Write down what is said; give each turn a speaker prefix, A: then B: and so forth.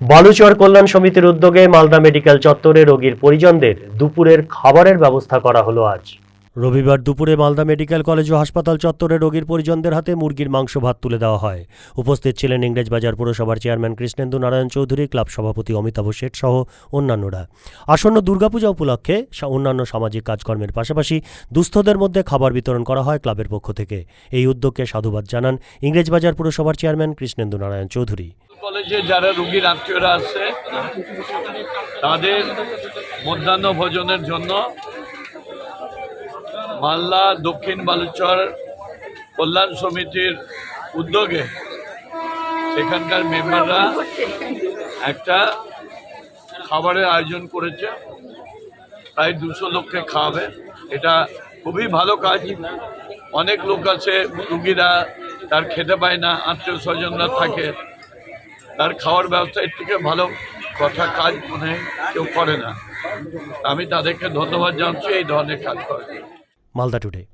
A: বালুচর কল্যাণ সমিতির উদ্যোগে মালদা মেডিকেল চত্বরে রোগীর পরিজনদের দুপুরের খাবারের ব্যবস্থা করা হলো আজ। রবিবার দুপুরে মালদা মেডিকেল কলেজ ও হাসপাতাল চত্বরে রোগীর পরিজনদের হাতে মুরগির মাংস ভাত তুলে দেওয়া হয়। উপস্থিত ছিলেন ইংরেজবাজার পুরসভার চেয়ারম্যান কৃষ্ণেন্দু নারায়ণ চৌধুরী, ক্লাব সভাপতি অমিতাভ শেঠ সহ অন্যান্যরা। আসন্ন দুর্গাপূজা উপলক্ষে অন্যান্য সামাজিক কাজকর্মের পাশাপাশি দুস্থদের মধ্যে খাবার বিতরণ করা হয় ক্লাবের পক্ষ থেকে। এই উদ্যোগকে সাধুবাদ জানান ইংরেজবাজার পুরসভার চেয়ারম্যান কৃষ্ণেন্দু নারায়ণ চৌধুরী।
B: কলেজে যারা রুগীর আত্মীয়রা আসছে তাদের মধ্যাহ্ন ভোজনের জন্য মালদা দক্ষিণ বালুচর কল্যাণ সমিতির উদ্যোগে সেখানকার মেম্বাররা একটা খাবারের আয়োজন করেছে। প্রায় দুশো লোককে খাওয়াবে। এটা খুবই ভালো কাজ। অনেক লোক আছে, রুগীরা, তার খেতে পায় না আত্মীয় স্বজনরা থাকে। তার খাওয়ার ব্যবস্থা এর থেকে ভালো কথা কাজ মনে কেউ করে না। আমি তাদেরকে ধন্যবাদ জানাচ্ছি, এই ধরনের কাজ করে।
A: মালদা টুডে।